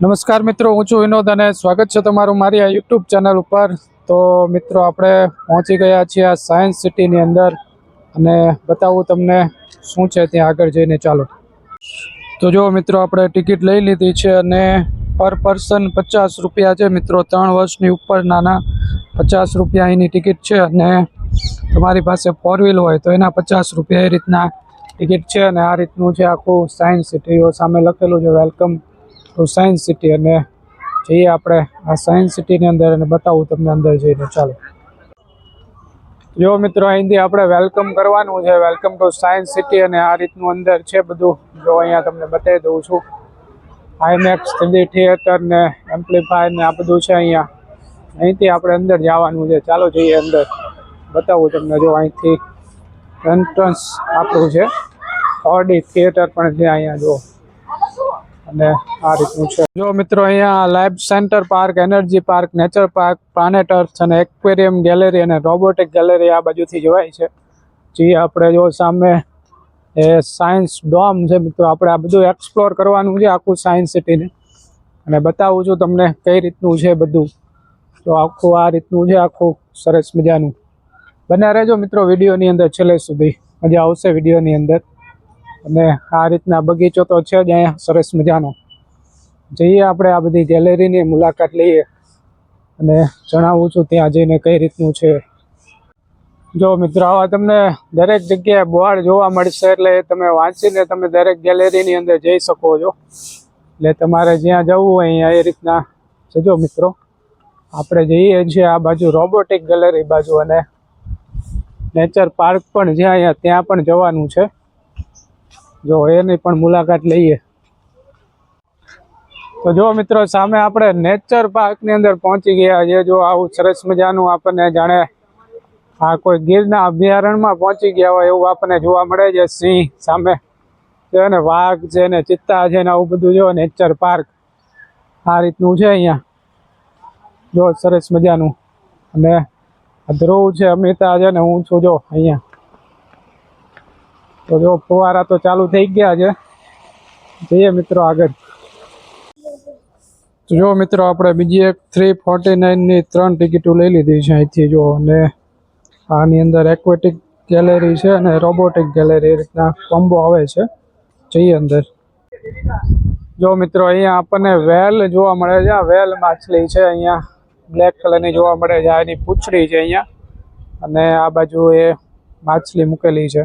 નમસ્કાર મિત્રો, હું છું વિનોદ અને સ્વાગત છે તમારું મારી આ યુટ્યુબ ચેનલ ઉપર. તો મિત્રો, આપણે પહોંચી ગયા છીએ આ સાયન્સ સિટીની અંદર અને બતાવું તમને શું છે ત્યાં આગળ જઈને. ચાલો. તો જો મિત્રો, આપણે ટિકિટ લઈ લીધી છે અને પર પર્સન પચાસ રૂપિયા છે મિત્રો, ત્રણ વર્ષની ઉપર નાના પચાસ રૂપિયા એની ટિકિટ છે અને તમારી પાસે ફોર વ્હીલ હોય તો એના પચાસ રૂપિયા એ રીતના ટિકિટ છે અને આ રીતનું છે આખું સાયન્સ સિટીઓ સામે લખેલું છે વેલકમ ટુ સાયન્સ સિટી અને જઈએ આપણે આ સાયન્સ સિટીની અંદર અને બતાવું તમને અંદર જઈને. ચાલો. જો મિત્રો, અહીંથી આપણે વેલકમ કરવાનું છે. વેલકમ ટુ સાયન્સ સિટી અને આ રીતનું અંદર છે બધું. જો અહીંયા તમને બતાવી દઉં છું. આઈમેક્સ થ્રીડી થિયેટર ને એમ્પ્લીફાયર ને આ બધું છે અહીંયા. અહીંથી આપણે અંદર જવાનું છે. ચાલો જઈએ અંદર. બતાવું તમને જો અહીંથી એન્ટ્રન્સ આપણું છે. ઓડી થિયેટર પણ છે અહીંયા, જો. અને આ રીતનું છે. જો મિત્રો અહીંયા life centre park, energy park, nature park, planet earth અને એક્વેરિયમ ગેલેરી અને રોબોટિક ગેલેરી આ બાજુથી જોવાય છે. જે, આપણે જો સામે એ સાયન્સ ડોમ છે મિત્રો, આપણે આ બધું એક્સપ્લોર કરવાનું છે આખું સાયન્સ સિટીને. અને બતાવું છું તમને કઈ રીતનું છે બધું. તો આખું આ રીતનું છે, આખું સરસ મજાનું. બને રહેજો મિત્રો વિડીયોની અંદર છેલ્લે સુધી. મજા આવશે વિડીયોની અંદર. અને આ રીતના બગીચો તો છે જ, અહીંયા સરસ મજાનો. જઈએ આપણે આ બધી ગેલેરીની મુલાકાત લઈએ અને જણાવું છું ત્યાં જઈને કઈ રીતનું છે. જો મિત્રો, આવા તમને દરેક જગ્યાએ બોર્ડ જોવા મળશે એટલે તમે વાંચીને તમે દરેક ગેલેરીની અંદર જઈ શકો છો. એટલે તમારે જ્યાં જવું હોય અહીંયા એ રીતના જજો મિત્રો. આપણે જઈએ છીએ આ બાજુ રોબોટિક ગેલેરી બાજુ અને નેચર પાર્ક પણ જ્યાં અહીંયા, ત્યાં પણ જવાનું છે. જો એની પણ મુલાકાત લઈએ. તો જો મિત્રો, સામે આપણે નેચર પાર્કની અંદર પહોંચી ગયા છે જો આવું સરસ મજાનું આપણને જાણે આ કોઈ ગીરના અભયારણ્યમાં પહોંચી ગયા હોય એવું આપણને જોવા મળે છે. સિંહ સામે છે ને, વાઘ છે ને, ચિત્તા છે ને, આવું બધું જો નેચર પાર્ક આ રીતનું છે અહીંયા. જો સરસ મજાનું. અને ધ્રુવ છે, અમિતા છે ને, હું છું જો અહીંયા. તો જો ફુવારા તો ચાલુ થઈ ગયા છે. જઈએ મિત્રો આગળ. જો મિત્રો આપણે બીજી એક થ્રી ફોર્ટી નાઇનની ત્રણ ટિકિટો લઈ લીધી છે અહીંથી જો. અને આની અંદર એક્વેટિક ગેલેરી છે અને રોબોટિક ગેલેરી રીતના કોમ્બો આવે છે. જઈએ અંદર. જો મિત્રો અહીંયા આપણને વેલ જોવા મળે છે. આ વેલ માછલી છે અહીંયા. બ્લેક કલરની જોવા મળે છે. આ એની પૂંછડી છે અહીંયા. અને આ બાજુ એ માછલી મૂકેલી છે.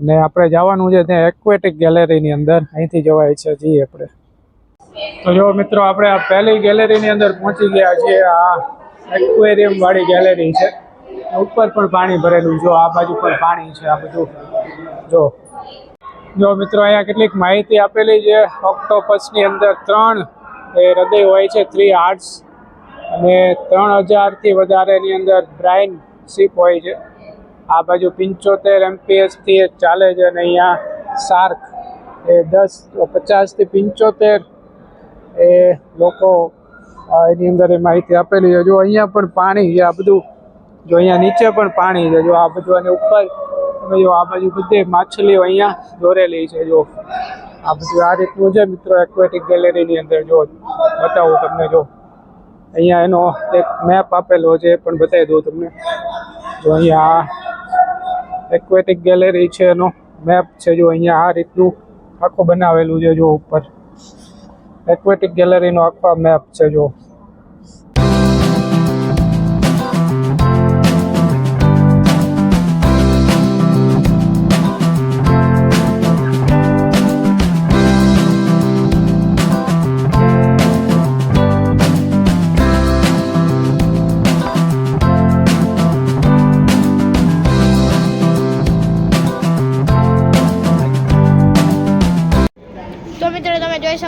અને આપણે જવાનું છે ત્યાં એક્વેટિક ગેલેરીની અંદર. અહીંથી જવાય છે જઈએ આપણે. તો જો મિત્રો, આપણે આ પહેલી ગેલેરીની અંદર પહોંચી ગયા છીએ. આ એક્વેરિયમ વાળી ગેલેરી છે. ઉપર પણ પાણી ભરેલું જો આ બાજુ પણ પાણી છે. આ બધું જો. જો મિત્રો, અહીંયા કેટલીક માહિતી આપેલી છે. ઓક્ટોપસની અંદર ત્રણ એ હૃદય હોય છે થ્રી હાર્ટ્સ અને ત્રણ હજારથી વધારેની અંદર બ્રાઇન શીપ હોય છે. આ બાજુ પંચોતેર એમપીએસથી એ ચાલે છે અને અહીંયા સાર્ક એ દસ પચાસથી પંચોતેર એ લોકો એની અંદર એ માહિતી આપેલી છે. જો અહીંયા પણ પાણી છે, આ બધું જો અહીંયા નીચે પણ પાણી છે, જો આ બધું અને ઉપર તમે જો આ બાજુ બધી માછલીઓ અહીંયા દોરેલી છે, જો આ બધું આ રીતનું છે. મિત્રો એક્વેટિક ગેલેરીની અંદર જો બતાવું તમને જો. અહીંયા એનો એક મેપ આપેલો છે પણ બતાવી દઉં તમને. જો અહીંયા એક્વેટિક ગેલેરી છે એનો મેપ છે જો અહીંયા આ રીતનું આખું બનાવેલું છે જો ઉપર. એક્વેટિક ગેલેરીનો આખો મેપ છે જો.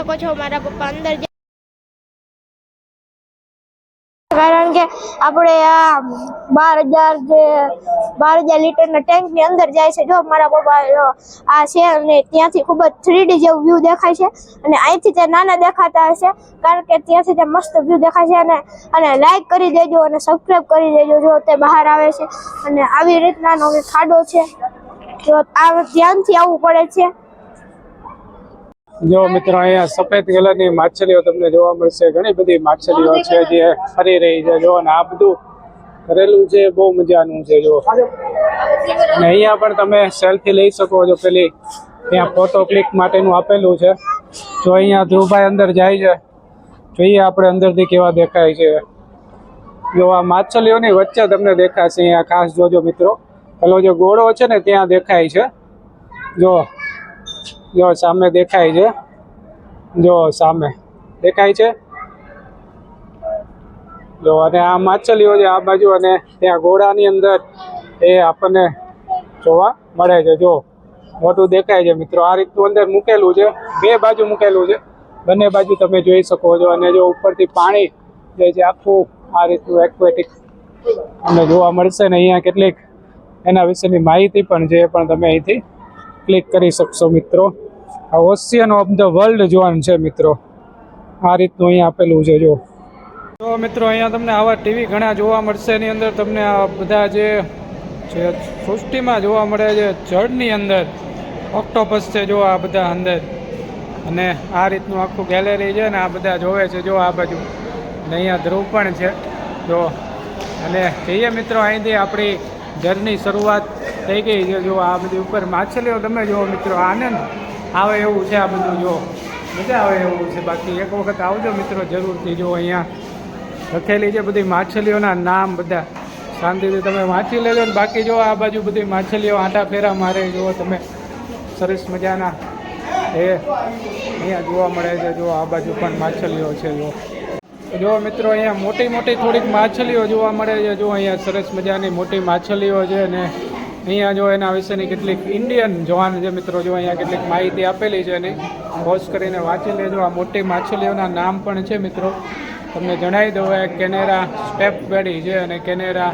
શકો છો મારા પપ્પા અંદર કારણ કે આપણે આ બાર હજાર જે બાર હજાર લીટરના ટેન્કની અંદર જાય છે જો મારા પપ્પા આ છે અને ત્યાંથી ખૂબ જ થ્રીડી જેવું વ્યૂ દેખાય છે અને અહીંથી તે નાના દેખાતા હશે કારણ કે ત્યાંથી તે મસ્ત વ્યૂ દેખાય છે અને અને લાઇક કરી દેજો અને સબસ્ક્રાઈબ કરી દેજો જો તે બહાર આવે છે અને આવી રીતનાનો ખાડો છે. જો આ ધ્યાનથી આવવું પડે છે. જો મિત્રો, અહીંયા સફેદ કલરની માછલીઓ તમને જોવા મળશે. ઘણી બધી માછલીઓ છે જે ફરી રહી છે. જો ને આ બધું કરેલું છે, બહુ મજાનું છે, જો. અને અહીંયા પણ તમે સેલ્ફી લઈ શકો છો પેલી. ત્યાં ફોટો ક્લિક માટેનું આપેલું છે. જો અહીંયા ધ્રુવભાઈ અંદર જાય છે. જોઈએ આપણે અંદરથી કેવા દેખાય છે. જો આ માછલીઓની વચ્ચે તમને દેખાશે અહીંયા. ખાસ જોજો મિત્રો. પેલો જે ગોળો છે ને, ત્યાં દેખાય છે. જો જો સામે દેખાય છે. જો સામે દેખાય છે. જો અને આ માછલીઓ છે આ બાજુ અને ત્યાં ઘોડાની અંદર એ આપણને જોવા મળે છે. જો મોટું દેખાય છે મિત્રો. આ રીતનું અંદર મૂકેલું છે. બે બાજુ મૂકેલું છે. બંને બાજુ તમે જોઈ શકો છો. અને જો ઉપરથી પાણી જે છે આખું આ રીતનું એક્વેટિક તમને જોવા મળશે ને અહીંયા કેટલીક એના વિશેની માહિતી પણ છે પણ તમે અહીંથી ક્લિક કરી શકશો મિત્રો. આ ઓશિયન ઓફ ધ વર્લ્ડ જોવાનું છે મિત્રો. આ રીતનું અહીંયા આપેલું છે, જો. તો મિત્રો, અહીંયા તમને આવા ટીવી ઘણા જોવા મળશે. એની અંદર તમને આ બધા જે છે સૃષ્ટિમાં જોવા મળે છે, જળની અંદર ઓક્ટોપસ છે, જો આ બધા અંદર. અને આ રીતનું આખું ગેલેરી છે ને આ બધા જોવે છે, જો આ બાજુ. અને અહીંયા ધ્રુવ પણ છે, જો. અને જઈએ મિત્રો, અહીંથી આપણી જર્ની શરૂઆત થઈ ગઈ છે, જો આ બધી ઉપર માછલીઓ તમે જુઓ મિત્રો, આનંદ. આવે એવું છે આ બધું, જો. મજા આવે એવું છે. બાકી એક વખત આવજો મિત્રો, જરૂરથી. જો અહીંયા લખેલી છે બધી માછલીઓના નામ બધા. શાંતિથી તમે વાંચી લેજો ને બાકી જો આ બાજુ બધી માછલીઓ આંટા ફેરા મારે જુઓ તમે સરસ મજાના એ અહીંયા જોવા મળે છે, જો આ બાજુ પણ માછલીઓ છે, જો. જો મિત્રો, અહીંયા મોટી મોટી થોડીક માછલીઓ જોવા મળે છે. જો અહીંયા સરસ મજાની મોટી માછલીઓ છે અને અહીંયા જો એના વિશેની કેટલીક ઇન્ડિયન જવાન છે મિત્રો જો અહીંયા કેટલીક માહિતી આપેલી છે એની પોઝ કરીને વાંચી લેજો. આ મોટી માછલીઓના નામ પણ છે મિત્રો. તમને જણાવી દઉં એ કેનેરા સ્ટેપ વેડી છે અને કેનેરા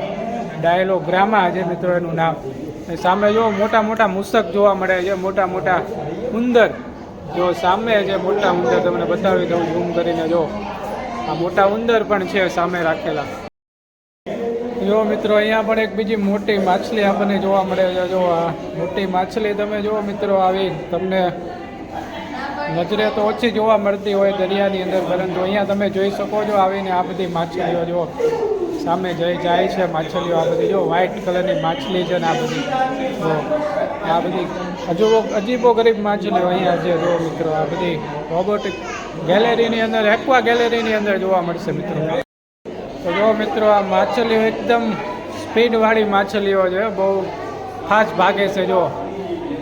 ડાયલોગ્રામા છે મિત્રો એનું નામ. સામે જો મોટા મોટા મૂસક જોવા મળે છે, મોટા મોટા ઉંદર જો સામે છે, મોટા ઉંદર તમને બતાવી દઉં ઝૂમ કરીને જો. આ મોટા ઉંદર પણ છે સામે રાખેલા. જો મિત્રો, અહીંયા પણ એક બીજી મોટી માછલી આપણને જોવા મળે છે. જો આ મોટી માછલી તમે જુઓ મિત્રો, આવી તમને નજરે તો ઓછી જોવા મળતી હોય દરિયાની અંદર, પરંતુ અહીંયા તમે જોઈ શકો છો આવીને આ બધી માછલીઓ જો સામે જઈ જાય છે. માછલીઓ આ બધી જો વ્હાઇટ કલરની માછલી છે ને આ બધી. જો આ બધી અજીબો અજીબો ગરીબ માછલીઓ અહીંયા છે જો મિત્રો, આ બધી રોબોટિક ગેલેરીની અંદર એક્વા ગેલેરીની અંદર જોવા મળશે મિત્રો. તો જો મિત્રો આ માછલીઓ એકદમ સ્પીડવાળી માછલીઓ છે બહુ ફાસ્ટ ભાગે છે જો.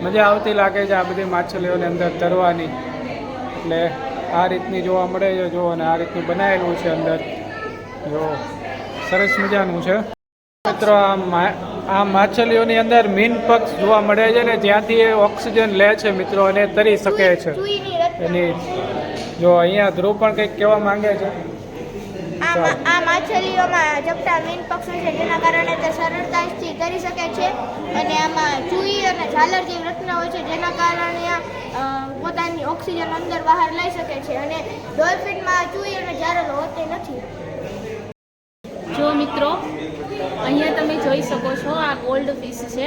મજા આવતી લાગે છે આ બધી માછલીઓને અંદર તરવાની એટલે આ રીતની જોવા મળે છે જો અને આ રીતનું બનાવેલું છે અંદર. જો સરસ મજાનું છે. મિત્રો આ આ માછલીઓની અંદર મીન પક્ષ જોવા મળે છે ને જ્યાંથી એ ઓક્સિજન લે છે મિત્રો અને તરી શકે છે. એની જો અહીંયા ધ્રુવ પણ કંઈક કહેવા માંગે છે. આ માછલીઓમાં ઝપટા મીન પક્ષી છે, જેના કારણે તે સરળતાથી કરી શકે છે અને આમાં ચૂઈ અને ઝાલર જેવી રચના હોય છે, જેના કારણે આ પોતાની ઓક્સિજન અંદર બહાર લઈ શકે છે અને ડોલ્ફિનમાં ચૂઈ અને ઝાલર હોતી નથી. જો મિત્રો, અહીંયા તમે જોઈ શકો છો આ ગોલ્ડ ફિશ છે.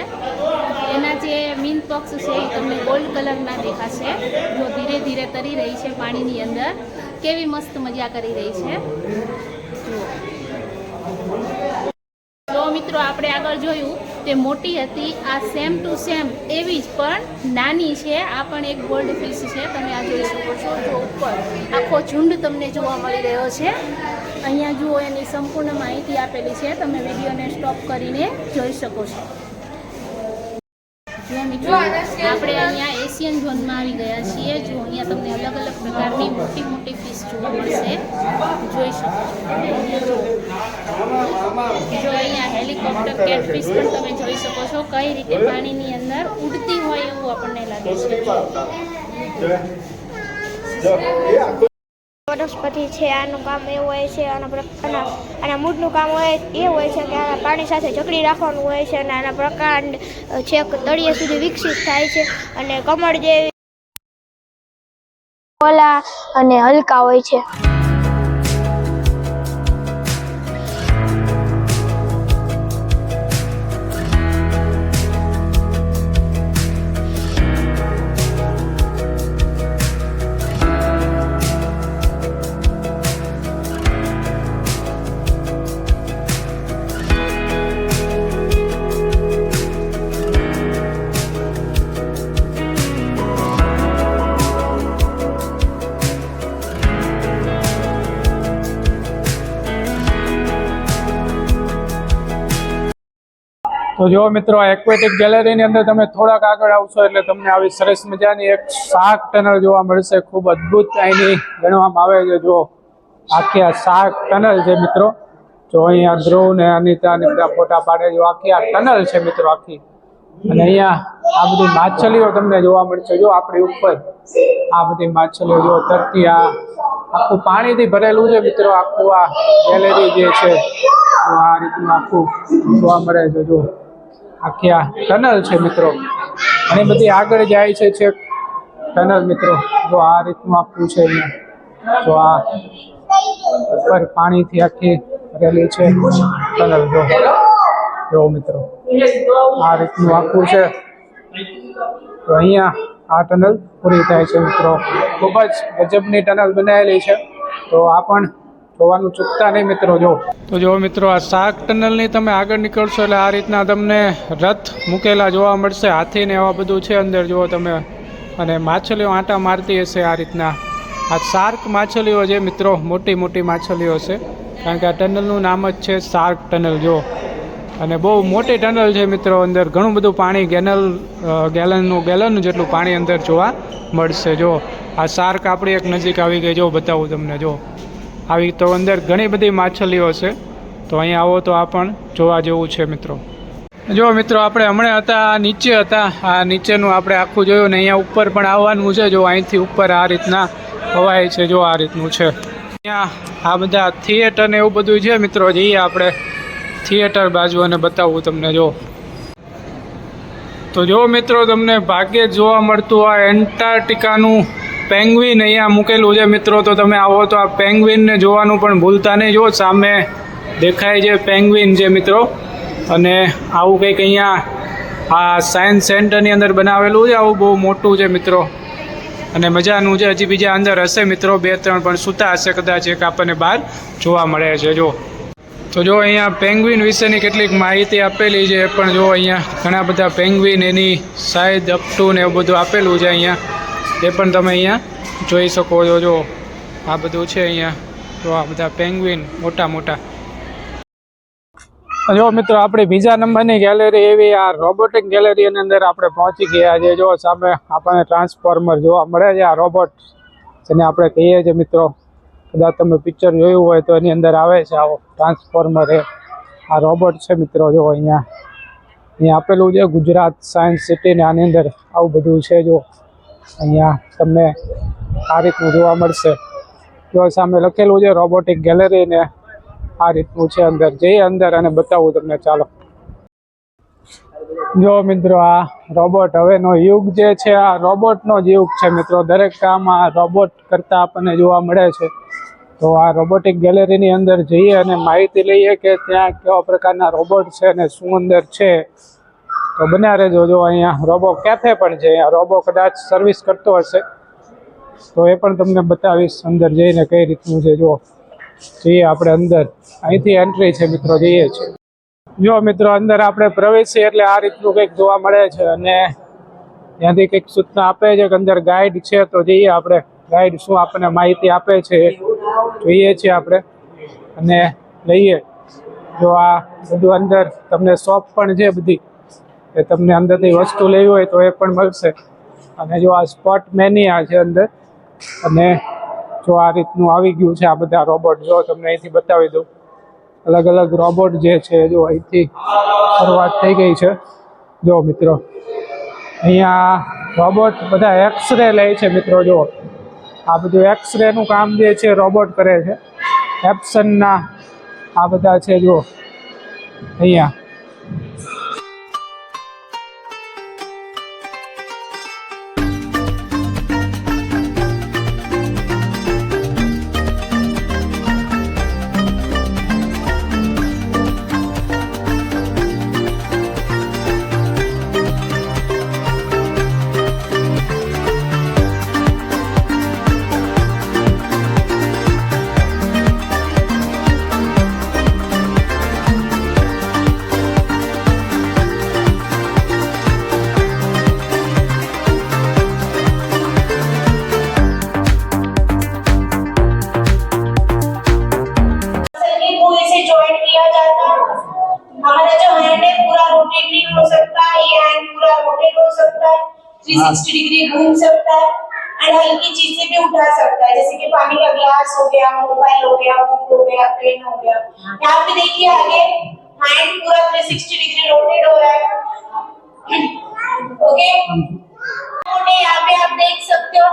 એના જે મીન પક્ષ છે એ તમને ગોલ્ડ કલરના દેખાશે. જો ધીરે ધીરે તરી રહી છે પાણીની અંદર. કેવી મસ્ત મજા કરી રહી છે. તો મિત્રો આપણે આગળ જોયું તે મોટી હતી, આ સેમ ટુ સેમ એવી જ, પણ નાની છે. આ પણ એક ગોલ્ડ ફિશ છે. તમે આ જોઈ શકો છો. જો ઉપર આખો ઝુંડ તમને જોવા મળી રહ્યો છે. અહીંયા જુઓ, એની સંપૂર્ણ માહિતી આપેલી છે. તમે વિડીયોને સ્ટોપ કરીને જોઈ શકો છો. જો મિત્રો આપણે અહીંયા એશિયન ઝોનમાં આવી ગયા છીએ. જો અહીંયા તમને અલગ અલગ પ્રકારની મોટી મોટી ફિશ જોવા મળશે. જોઈ શકો જો અહીંયા હેલિકોપ્ટર કેટફિશ પણ તમે જોઈ શકો છો. કઈ રીતે પાણીની અંદર ઉડતી હોય એવું આપણને લાગે છે. વનસ્પતિ છે, આનું કામ એવું હોય છે, આના પ્રકારના આના મૂળનું કામ હોય, એ હોય છે કે આના પાણી સાથે જકડી રાખવાનું હોય છે અને આના પ્રકાંડ છેક તળિયે સુધી વિકસિત થાય છે અને કમળ જેવી ઓલા અને હલકા હોય છે. તો જો મિત્રો એક્વેટિક ગેલેરીની અંદર તમે થોડાક આગળ આવશો એટલે તમને આવી સરસ મજાની એક શાક ટનલ જોવા મળશે. ખૂબ અદ્ભુત અહીંની ગણવામાં આવે છે. જો આખી આ શાક ટનલ છે મિત્રો. જો અહીંયા ધ્રુવ ને અનિતા ને બધા ફોટા પાડે જો આખી આ ટનલ છે મિત્રો આખી. અને અહીંયા આ બધી માછલીઓ તમને જોવા મળશે. જો આપણી ઉપર આ બધી માછલીઓ જો તરતી આ આખું પાણીથી ભરેલું છે મિત્રો. આખું આ ગેલેરી જે છે, આ રીતનું આખું જોવા મળે છે. જો આખી આ ટનલ છે મિત્રો. ઘણી બધી આગળ જાય છે છેક ટનલ મિત્રો. જો આ રીતનું આખું છે જો આ ઉપર પાણીથી આખી ભરેલી છે ટનલ, જો. જો મિત્રો, આ રીતનું આખું છે. તો અહીંયા આ ટનલ પૂરી થાય છે મિત્રો. ખૂબ જ ગજબની ટનલ બનાવેલી છે. તો આ પણ જોવાનું ચૂકતા નહીં મિત્રો, જો. તો જો મિત્રો, આ શાક ટનલની તમે આગળ નીકળશો એટલે આ રીતના તમને રથ મૂકેલા જોવા મળશે. હાથીને એવા બધું છે અંદર જુઓ તમે અને માછલીઓ આંટા મારતી હશે આ રીતના. આ શાર્ક માછલીઓ છે મિત્રો, મોટી મોટી માછલીઓ છે. કારણ કે આ ટનલનું નામ જ છે શાર્ક ટનલ, જો. અને બહુ મોટી ટનલ છે મિત્રો અંદર, ઘણું બધું પાણી ગેનલ ગેલનનું ગેલનનું જેટલું પાણી અંદર જોવા મળશે, જો. આ શાર્ક આપણી એક નજીક આવી ગઈ, જો બતાવું તમને, જો. આવી તો અંદર ઘણી બધી માછલીઓ છે. તો અહીંયા આવો તો આ પણ જોવા જેવું છે મિત્રો. જો મિત્રો, આપણે હમણાં હતા નીચે હતા. આ નીચેનું આપણે આખું જોયું ને અહીંયા ઉપર પણ આવવાનું છે. જો અહીંથી ઉપર આ રીતના હવાય છે, જો આ રીતનું છે. અહીંયા આ બધા થિયેટર ને એવું બધું છે મિત્રો જઈએ આપણે થિયેટર બાજુ અને બતાવું તમને, જો. તો જો મિત્રો, તમને ભાગ્યે જોવા મળતું આ એન્ટાર્ટિકાનું પેંગ્વિન અહીંયા મૂકેલું છે મિત્રો, તો તમે આવો તો આ પેંગ્વિનને જોવાનું પણ ભૂલતા નહીં. જો સામે દેખાય છે પેંગ્વિન છે મિત્રો, અને આવું કંઈક અહીંયા આ સાયન્સ સેન્ટરની અંદર બનાવેલું છે. આવું બહુ મોટું છે મિત્રો, અને મજાનું છે. હજી બીજા અંદર હશે મિત્રો, બે ત્રણ, પણ સૂતા હશે કદાચ એક આપણને બહાર જોવા મળે છે. જો, તો જો અહીંયા પેંગ્વિન વિશેની કેટલીક માહિતી આપેલી છે પણ જો અહીંયા ઘણા બધા પેંગ્વિન એની સાઈઝ અપ ટુ ને એવું બધું આપેલું છે અહીંયા. એ પણ તમે અહીંયા જોઈ શકો છો, જો આ બધું છે અહીંયા. જો આ બધા પેંગ્વિન મોટા મોટા. જો મિત્રો, આપણે બીજા નંબરની ગેલેરી એવી આ રોબોટિક ગેલેરીની અંદર આપણે પહોંચી ગયા છે જો સામે આપણને ટ્રાન્સફોર્મર જોવા મળે છે, આ રોબોટ જેને આપણે કહીએ છીએ મિત્રો, કદાચ તમે પિક્ચર જોયું હોય તો એની અંદર આવે છે આવો ટ્રાન્સફોર્મર એ. આ રોબોટ છે મિત્રો, જો અહીંયા. અહીંયા આપેલું છે ગુજરાત સાયન્સ સિટીને આની અંદર આવું બધું છે, જો. અહીંયા તમને આ રીતનું જોવા મળશે. જો સામે લખેલું છે રોબોટિક ગેલેરી ને આ રીતનું છે અંદર. જઈએ અંદર અને બતાવું તમને ચાલો. જો મિત્રો આ રોબોટ હવેનો યુગ જે છે, આ રોબોટનો જ યુગ છે મિત્રો. દરેક કામ આ રોબોટ કરતા આપણને જોવા મળે છે. તો આ રોબોટિક ગેલેરીની અંદર જઈએ અને માહિતી લઈએ કે ત્યાં કેવા પ્રકારના રોબોટ છે અને શું અંદર છે. તો બન્યા રહેજો. જો અહીંયા રોબો કેફે પણ છે અહીંયા રોબો કદાચ સર્વિસ કરતો હશે, તો એ પણ તમને બતાવીશ અંદર જઈને કઈ રીતનું છે. જો જઈએ આપણે અંદર. અહીંથી એન્ટ્રી છે મિત્રો, જઈએ છીએ. જો મિત્રો, અંદર આપણે પ્રવેશીએ એટલે આ રીતનું કંઈક જોવા મળે છે અને ત્યાંથી કંઈક સૂચના આપે છે કે અંદર ગાઈડ છે, તો જઈએ આપણે. ગાઈડ શું આપણને માહિતી આપે છે જોઈએ છીએ આપણે અને લઈએ. જો આ બધું અંદર તમને શોપ પણ છે બધી. એ તમને અંદરથી વસ્તુ લેવી હોય તો એ પણ મળશે. અને જો આ સ્પોટ મેનિયા છે અંદર, અને જો આ રીતનું આવી ગયું છે આ બધા રોબોટ જો તમને અહીંથી બતાવી દઉં. અલગ અલગ રોબોટ જે છે, જો અહીંથી શરૂઆત થઈ ગઈ છે. જો મિત્રો, અહીંયા રોબોટ બધા એક્સરે લે છે મિત્રો, જો. આ બધું એક્સરેનું કામ જે છે રોબોટ કરે છે. એપ્સનના આ બધા છે, જો. અહીંયા. 360 घूम सकता है एंड हल्की चीज़ें भी उठा सकता है जैसे कि पानी का ग्लास हो गया मोबाइल हो गया बुक हो गया पेन हो गया. यहाँ पे देखिए आगे हैंड पूरा 360 डिग्री रोटेट हो रहा है. Okay okay? यहाँ पे आप देख सकते हो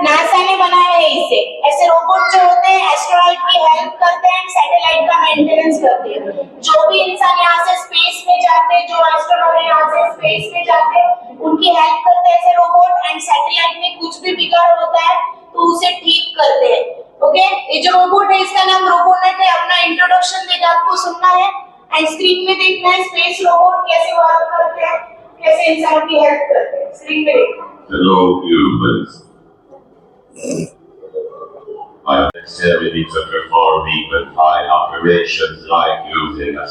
नासा ने बनाया है इसे। ऐसे रोबोट जो होते हैं एस्ट्रॉइड की हेल्प करते हैं सैटेलाइट का मेंटेनेंस करते हैं। जो भी इंसान यहाँ से स्पेस में जाते हैं जो एस्ट्रोनॉट यहाँ से स्पेस में जाते हैं उनकी हेल्प करते हैं ऐसे रोबोट एंड सैटेलाइट में कुछ भी बिगाड़ होता है तो उसे ठीक करते हैं। ओके ये जो रोबोट है इसका नाम रोबोनेट है। अपना इंट्रोडक्शन देगा आपको सुनना है। एंड स्क्रीन में देखना है स्पेस रोबोट कैसे वर्क करते हैं कैसे इंसान की हेल्प करते हैं। स्क्रीन में देखना। Hello, humans. I have dexterity to perform even high operations like using a.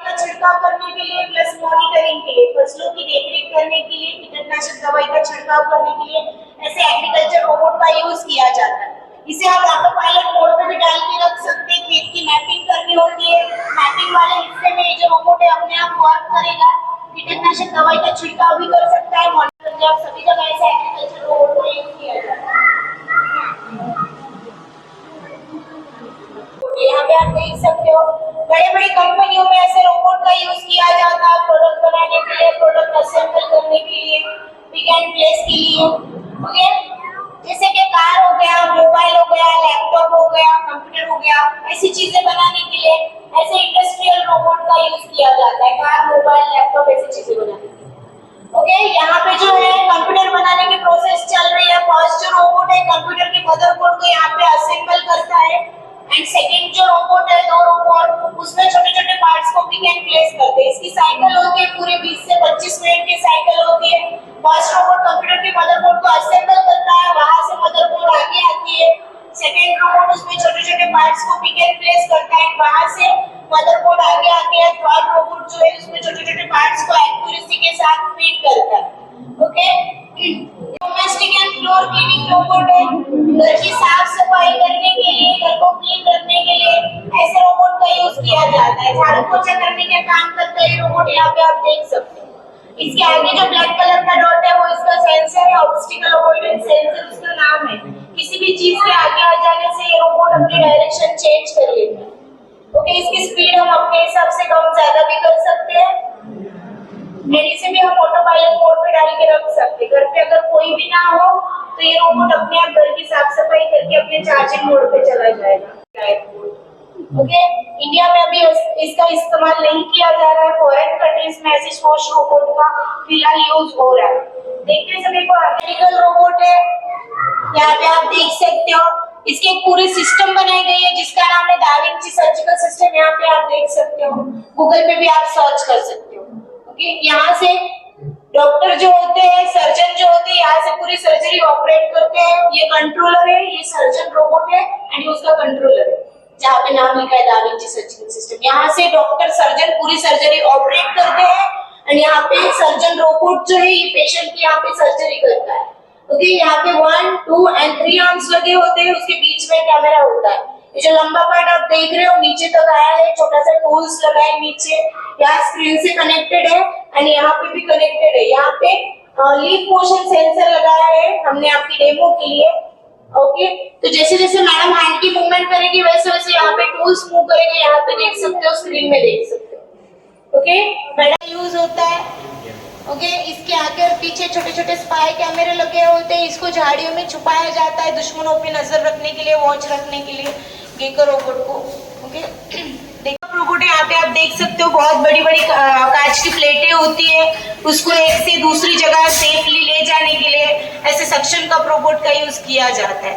का छिड़काव करने के लिए प्लस मॉनिटरिंग के लिए, फ़सलों की देखरेख करने के लिए, कीटनाशक दवाई का छिड़काव करने के लिए, ऐसे एग्रीकल्चर रोबोट का यूज़ किया जाता है इसे आप ऑटो पायलट मोड पे भी डाल के रख सकते हैं। खेत की मैपिंग करनी होती है। मैपिंग वाले हिस्से में जो रोबोट है अपने आप वर्क करेगा। कीटनाशक दवाई का छिड़काव भी कर सकता है। मॉनिटर सभी जगह ऐसे एग्रीकल्चर रोबोट को यूज किया जाता है। पार्ट्स को पिक करता है वहाँ से मदरबोर्ड आगे आके थर्ड रोबोट जो है उसमें छोटे छोटे पार्ट्स को एक्यूरेसी के साथ फ़ीड करता है okay domestic and floor cleaning robot है, घर की साफ़ सफ़ाई करने के लिए, घर को क्लीन करने के लिए ऐसे रोबोट का यूज़ किया जाता है। झाड़ू पोछा करने का काम करता है रोबोट यहाँ पे आप देख सकते हो। इसके आगे जो ब्लैक कलर का डॉट है, वो इसका सेंसर है ऑब्स्टिकल अवॉइडेंस सेंसर उसका नाम है। किसी भी चीज़ के आगे आ जाने से ये रोबोट अपनी डायरेक्शन चेंज कर लेता है ओके इसकी स्पीड हम अपने हिसाब से कम ज़्यादा भी कर सकते हैं। मेरी से भी हम ऑटो पायलट मोड पे डाल के रख सकते हैं। घर पे अगर कोई भी ना हो तो ये रोबोट अपने आप घर की साफ़ सफ़ाई करके अपने चार्जिंग मोड पे चला जाएगा। ओके इंडिया में अभी इसका इस्तेमाल नहीं किया जा रहा है। फॉरेन कंट्रीज़ में ऐसे सोच रोबोट का फ़िलहाल यूज़ हो रहा है। देखते सभी को मेडिकल रोबोट है। यहाँ पे आप देख सकते हो, इसकी एक पूरी सिस्टम बनाई गई है, जिसका नाम है दाविंची सर्जिकल सिस्टम यहाँ पे आप देख सकते हो गूगल पे भी आप सर्च कर सकते हो। ओके यहाँ से डॉक्टर जो होते हैं सर्जन जो होते हैं, यहाँ से पूरी सर्जरी ऑपरेट करते हैं। ये कंट्रोलर है, ये सर्जन रोबोट है एंड उसका कंट्रोलर है। जहाँ पे नाम लिखा है दाविंची सर्जिकल सिस्टम। यहाँ से डॉक्टर, सर्जन, पूरी सर्जरी ऑपरेट करते हैं एंड यहाँ पे सर्जन रोबोट जो है, ये पेशेंट की यहाँ पे सर्जरी करता है। ओके यहाँ पे one two and three arms लगे होते हैं, उसके बीच में कैमरा होता है। ये जो लंबा पार्ट आप देख रहे हो, नीचे तक आया है, छोटा सा टूल्स लगा है नीचे। यहाँ स्क्रीन से कनेक्टेड है एंड यहाँ पे भी कनेक्टेड है। यहाँ पे लीफ मोशन सेंसर लगाया है हमने आपकी डेमो के लिए। ओके तो जैसे जैसे मैडम हैंड की मूवमेंट करेगी, वैसे वैसे यहाँ पे टूल्स मूव करेंगे, यहाँ पे देख सकते हो स्क्रीन में देख सकते हो। ओके मैडम यूज़ होता है। ओके इसके आगे और पीछे छोटे छोटे स्पाई कैमरे लगे होते हैं, इसको झाड़ियों में छुपाया जाता है दुश्मनों पे नज़र रखने के लिए वॉच रखने के लिए गेको रोबोट को। ओके देखो रोबोट यहाँ पे आप देख सकते हो, बहुत बड़ी बड़ी कांच की प्लेटें होती है। उसको एक से दूसरी जगह सेफली ले जाने के लिए ऐसे सक्शन कप रोबोट का यूज़ किया जाता है।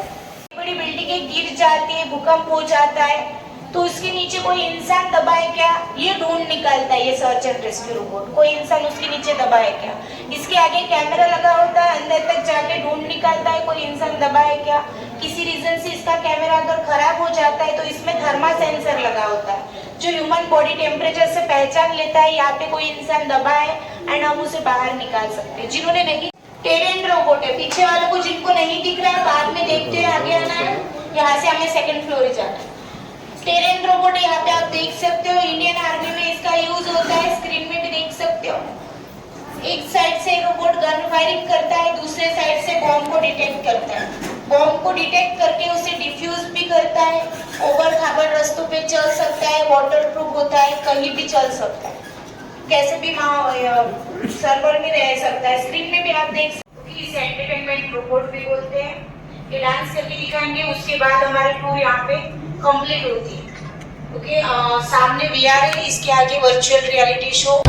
बड़ी बिल्डिंगें गिर जाती है, भूकंप हो जाता है तो उसके नीचे कोई इंसान दबाए क्या? ये ढूंढ निकालता है ये सर्च एंड रेस्क्यू रोबोट कोई इंसान उसके नीचे दबाए क्या? इसके आगे कैमरा लगा होता है, अंदर तक जाके ढूंढ निकालता है, कोई इंसान दबाए क्या? किसी रीजन से इसका कैमरा अगर खराब हो जाता है तो इसमें थर्मा सेंसर लगा होता है, जो ह्यूमन बॉडी टेम्परेचर से पहचान लेता है, यहाँ पे कोई इंसान दबाए एंड हम उसे बाहर निकाल सकते हैं। जिन्होंने नहीं टेरेन रोबोट है। पीछे वालों को जिनको नहीं दिख रहा है बाद में देखते हैं, आगे आना है। यहाँ से हमें सेकंड फ्लोर ही जाना है। टेरेन रोबोट यहाँ पे आप देख सकते हो इंडियन आर्मी में इसका यूज़ होता है स्क्रीन में भी देख सकते हो। एक साइड से रोबोट गन फायरिंग करता है, दूसरे साइड से बॉम्ब को डिटेक्ट करता है। बॉम्ब को डिटेक्ट करके उसे डिफ्यूज भी करता है ओवर खाबर रस्तों पे चल सकता है वाटर प्रूफ होता है, कहीं भी चल सकता है। कैसे भी वहाँ सर्वर में रह सकता है। स्क्रीन में भी आप देख सकते हैं इसे एंटरटेनमेंट रोबोट भी बोलते हैं। फिलानस करके दिखाएँगे उसके बाद हमारे टूर यहाँ पे कंप्लीट होती है। ओके सामने वी आर है इसके आगे वर्चुअल रियलिटी शो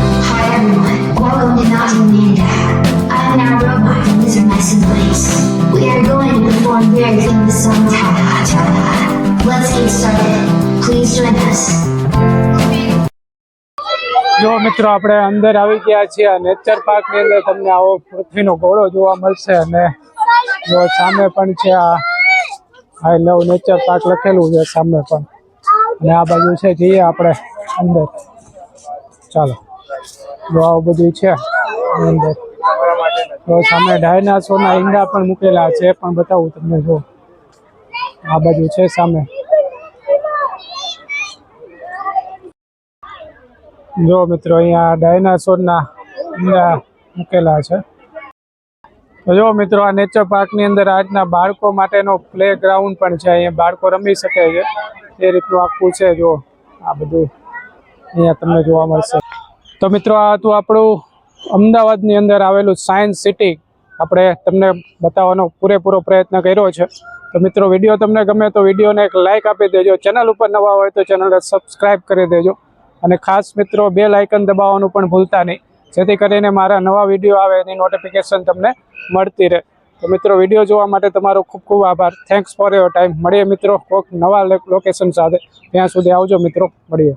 જો મિત્રો, આપણે અંદર આવી ગયા છીએ નેચર નેચર પાર્કની અંદર તમને આવો પૃથ્વીનો ગોળો જોવા મળશે અને જો સામે પણ છે આ આઈ લવ નેચર પાર્ક લખેલું છે સામે પણ. અને આ બાજુ છે જઈએ આપણે અંદર. ચાલો. જો આવું બધું છે અંદર. તો સામે ડાયનાસોરના ઈંડા પણ મૂકેલા છે, પણ બતાવું તમને જો. આ બાજુ છે સામે. જો મિત્રો, અહીંયા ડાયનાસોરના ઈંડા મૂકેલા છે. જો મિત્રો, આ નેચર પાર્કની અંદર આજના બાળકો માટેનો પ્લે ગ્રાઉન્ડ પણ છે. અહીંયા બાળકો રમી શકે છે. એ રીતનું આખું છે. જો આ બધું અહીંયા તમને જોવા મળશે. તો મિત્રો, આ હતું આપણું અમદાવાદની અંદર આવેલું સાયન્સ સિટી આપણે તમને બતાવવાનો પૂરેપૂરો પ્રયત્ન કર્યો છે. તો મિત્રો, વીડિયો તમને ગમે તો વિડીયોને એક લાઇક આપી દેજો. ચેનલ ઉપર નવા હોય તો ચેનલને સબસ્ક્રાઈબ કરી દેજો. અને ખાસ મિત્રો, બે લાઇકન દબાવવાનું પણ ભૂલતા નહીં. જેથી કરીને મારા નવા વીડિયો આવે એની નોટિફિકેશન તમને મળતી રહે. તો મિત્રો, વીડિયો જોવા માટે તમારો ખૂબ ખૂબ આભાર. થેન્ક્સ ફોર યોર ટાઈમ મળીએ મિત્રો, કોઈક નવા લોકેશન સાથે. ત્યાં સુધી આવજો મિત્રો. મળીએ.